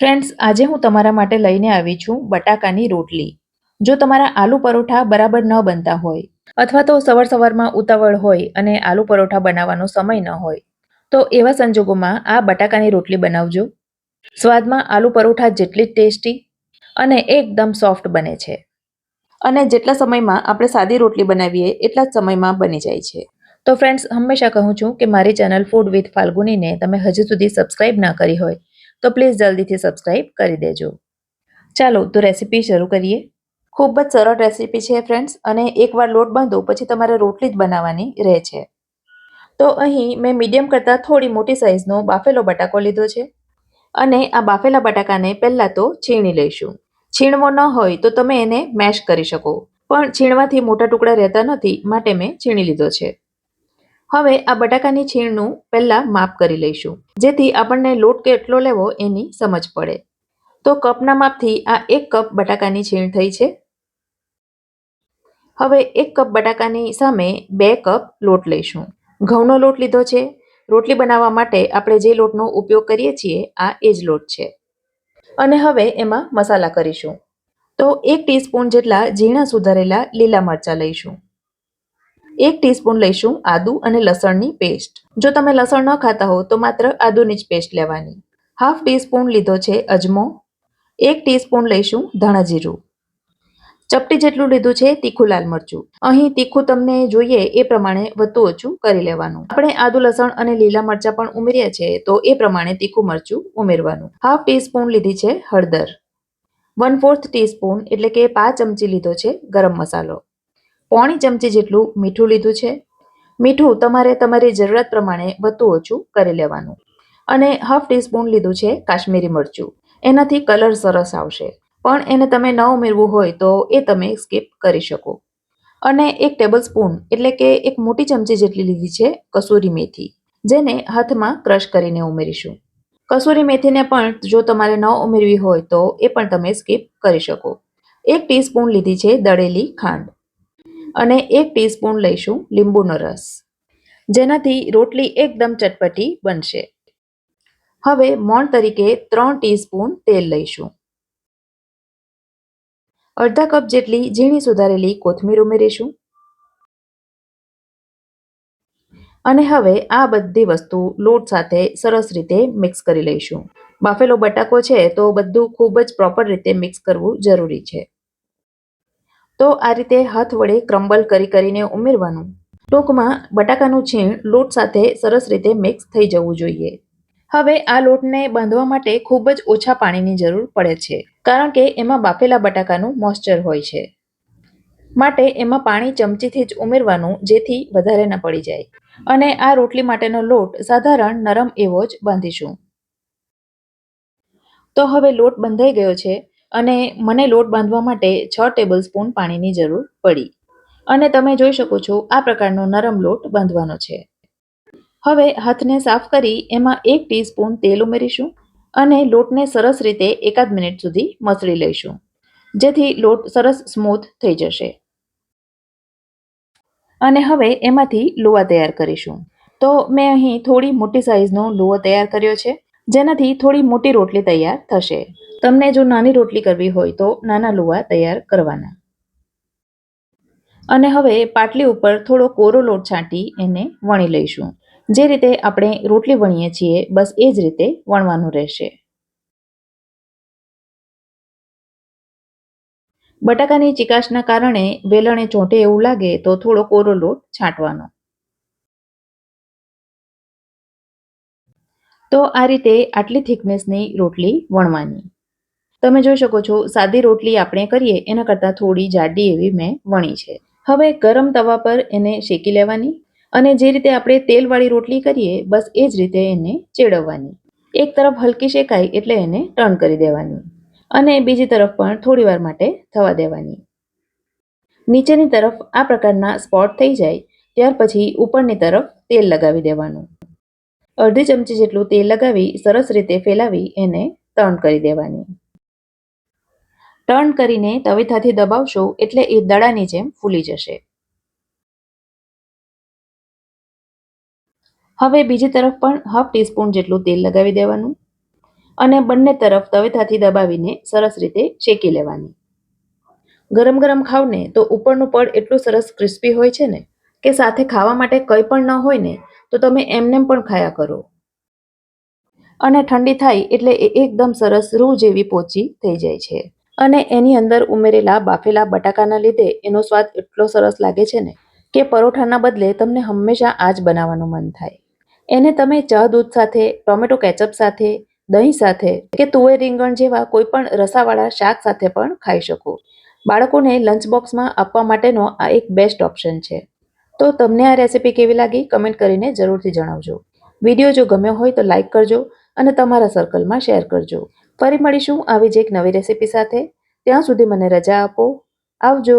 Friends, આજે હું તમારા માટે લઈને આવી છું બટાકાની રોટલી. જો તમારા આલુ પરોઠા બરાબર ન બનતા હોય, અથવા તો સવાર સવારમાં ઉતાવળ હોય અને આલુ પરોઠા બનાવવાનો સમય ન હોય, તો એવા સંજોગોમાં આ બટાકાની રોટલી બનાવજો. સ્વાદમાં આલુ પરોઠા જેટલી જ ટેસ્ટી અને એકદમ સોફ્ટ બને છે. અને જેટલા સમયમાં આપણે સાદી રોટલી બનાવીએ, એટલા જ સમયમાં બની જાય છે. તો ફ્રેન્ડ્સ, હંમેશા કહું છું કે મારી ચેનલ ફૂડ વિથ ફાલ્ગુનીને તમે હજુ સુધી સબસ્ક્રાઇબ ના કરી હોય તો પ્લીઝ જલ્દીથી સબસ્ક્રાઈબ કરી દેજો. ચાલો, તો રેસીપી શરૂ કરીએ. ખૂબ જ સરળ રેસીપી છે ફ્રેન્ડ્સ અને એકવાર લોટ બાંધો, પછી તમારે રોટલી જ બનાવવાની રહે છે. તો અહીં મેં મીડિયમ કરતાં થોડી મોટી સાઇઝનો બાફેલો બટાકો લીધો છે. અને આ બાફેલા બટાકાને પહેલાં તો છીણી લઈશું. છીણવો ન હોય તો તમે એને મેશ કરી શકો. પણ છીણવાથી મોટા ટુકડા રહેતા નથી, માટે મેં છીણી લીધો છે. હવે આ બટાકાની છીણનું પહેલાં માપ કરી લઈશું. જેથી આપણને લોટ કેટલો લેવો એની સમજ પડે. તો કપના માપથી આ એક કપ બટાકાની છીણ થઈ છે. હવે એક કપ બટાકાની સામે બે કપ લોટ લઈશું. ઘઉંનો લોટ લીધો છે. રોટલી બનાવવા માટે આપણે જે લોટનો ઉપયોગ કરીએ છીએ, આ એ જ લોટ છે. અને હવે એમાં મસાલા કરીશું. તો એક ટીસ્પૂન જેટલા ઝીણા સુધારેલા લીલા મરચાં લઈશું. એક ટીસ્પૂન લઈશું આદુ અને લસણની પેસ્ટ. જો તમે લસણ ન ખાતા હો, તો માત્ર આદુની જ પેસ્ટ લેવાની. હાફ ટીસ્પૂન લીધો છે અજમો. એક ટીસ્પૂન લઈશું ધાણા જીરું ચપટી જેટલું લીધું છે તીખું લાલ મરચું. અહીં તીખું તમને જોઈએ એ પ્રમાણે વધુ ઓછું કરી લેવાનું. આપણે આદુ, લસણ અને લીલા મરચાં પણ ઉમેર્યા છે તો એ પ્રમાણે તીખું મરચું ઉમેરવાનું. હાફ ટીસ્પૂન લીધી છે હળદર. વન ફોર્થ ટીસ્પૂન એટલે કે પાંચ ચમચી લીધો છે ગરમ મસાલો. પોણી ચમચી જેટલું મીઠું લીધું છે. મીઠું તમારે તમારી જરૂરિયાત પ્રમાણે વધુ ઓછું કરી લેવાનું. અને હાફ ટીસ્પૂન લીધું છે કાશ્મીરી મરચું. એનાથી કલર સરસ આવશે. પણ એને તમે ન ઉમેરવું હોય તો એ તમે સ્કીપ કરી શકો. અને એક ટેબલ સ્પૂન એટલે કે એક મોટી ચમચી જેટલી લીધી છે કસૂરી મેથી, જેને હાથમાં ક્રશ કરીને ઉમેરીશું. કસૂરી મેથીને પણ જો તમારે ન ઉમેરવી હોય તો એ પણ તમે સ્કીપ કરી શકો. એક ટીસ્પૂન લીધી છે દળેલી ખાંડ. અને એક ટીસ્પૂન લઈશું લીંબુનો રસ. જેનાથી રોટલી એકદમ ચટપટી બનશે. હવે મોણ તરીકે ત્રણ ટીસ્પૂન તેલ લઈશું. અડધા કપ જેટલી ઝીણી સુધારેલી કોથમીર ઉમેરીશું. અને હવે આ બધી વસ્તુ લોટ સાથે સરસ રીતે મિક્સ કરી લઈશું. બાફેલો બટાકો છે તો બધું ખૂબ જ પ્રોપર રીતે મિક્સ કરવું જરૂરી છે. તો આ રીતે હાથ વડે ક્રમ્બલ કરી કરીને ઉમેરવાનું. ટૂંકમાં બટાકાનું છીણ લોટ સાથે સરસ રીતે મિક્સ થઈ જવું જોઈએ. હવે આ લોટને બાંધવા માટે ખૂબ જ ઓછા પાણીની જરૂર પડે છે, કારણ કે એમાં બાફેલા બટાકાનું મોઇસ્ચર હોય છે. માટે એમાં પાણી ચમચીથી જ ઉમેરવાનું જેથી વધારે ન પડી જાય. અને આ રોટલી માટેનો લોટ સાધારણ નરમ એવો જ બાંધીશું. તો હવે લોટ બંધાઈ ગયો છે. અને મને લોટ બાંધવા માટે છ ટેબલ સ્પૂન પાણીની જરૂર પડી. અને તમે જોઈ શકો છો, આ પ્રકારનો નરમ લોટ બાંધવાનો છે. હવે હાથને સાફ કરી એમાં એક ટીસ્પૂન તેલ ઉમેરીશું અને લોટને સરસ રીતે એકાદ મિનિટ સુધી મસળી લઈશું, જેથી લોટ સરસ સ્મૂથ થઈ જશે. અને હવે એમાંથી લોવા તૈયાર કરીશું. તો મેં અહીં થોડી મોટી સાઇઝનો લોવો તૈયાર કર્યો છે, જેનાથી થોડી મોટી રોટલી તૈયાર થશે. તમને જો નાની રોટલી કરવી હોય તો નાના લુવા તૈયાર કરવાના. અને હવે પાટલી ઉપર થોડો કોરો લોટ છાંટી એને વણી લઈશું. જે રીતે આપણે રોટલી વણીએ છીએ, બસ એ જ રીતે વણવાનું રહેશે. બટાકાની ચિકાશના કારણે વેલણે ચોંટે એવું લાગે તો થોડો કોરો લોટ છાંટવાનો. તો આ રીતે આટલી થિકનેસની રોટલી વણવાની. તમે જોઈ શકો છો, સાદી રોટલી આપણે કરીએ, એના કરતાં થોડી જાડી એવી મેં વણી છે. હવે ગરમ તવા પર એને શેકી લેવાની અને જે રીતે આપણે તેલવાળી રોટલી કરીએ, બસ એ જ રીતે એને ચેડવવાની. એક તરફ હલકી શેકાય એટલે એને ટર્ન કરી દેવાની અને બીજી તરફ પણ થોડી વાર માટે થવા દેવાની. નીચેની તરફ આ પ્રકારના સ્પોટ થઈ જાય, ત્યાર પછી ઉપરની તરફ તેલ લગાવી દેવાનું. અડધી ચમચી જેટલું તેલ લગાવી સરસ રીતે ફેલાવી એને ટર્ન કરી દેવાની. ટર્ન કરીને તવિથાથી દબાવશો એટલે એ દડાની જેમ ફૂલી જશે. હવે બીજી તરફ પણ હાફ ટીસ્પૂન જેટલું તેલ લગાવી દેવાનું અને બંને તરફ તવેથાથી દબાવીને સરસ રીતે શેકી લેવાની. ગરમ ગરમ ખાવને તો ઉપરનું પડ એટલું સરસ ક્રિસ્પી હોય છે ને કે સાથે ખાવા માટે કંઈ પણ ન હોય ને તો તમે એમનેમ પણ ખાયા કરો. અને ઠંડી થાય એટલે એ એકદમ સરસ રૂ જેવી પોચી થઈ જાય છે. અને એની અંદર ઉમેરેલા બાફેલા બટાકાના લીધે એનો સ્વાદ એટલો સરસ લાગે છે ને કે પરોઠાના બદલે તમને હંમેશા આ જ બનાવવાનું મન થાય. એને તમે ચા દૂધ સાથે, ટોમેટો કેચઅપ સાથે, દહીં સાથે કે તુવેર રીંગણ જેવા કોઈપણ રસાવાળા શાક સાથે પણ ખાઈ શકો. બાળકોને લંચ બોક્સમાં આપવા માટેનો આ એક બેસ્ટ ઓપ્શન છે. તો તમને આ રેસિપી કેવી લાગી કમેન્ટ કરીને જરૂરથી જણાવજો. વીડિયો જો ગમ્યો હોય તો લાઇક કરજો અને તમારા સર્કલમાં શેર કરજો. ફરી મળીશું આવી જ એક નવી રેસીપી સાથે. ત્યાં સુધી મને રજા આપો. આવજો.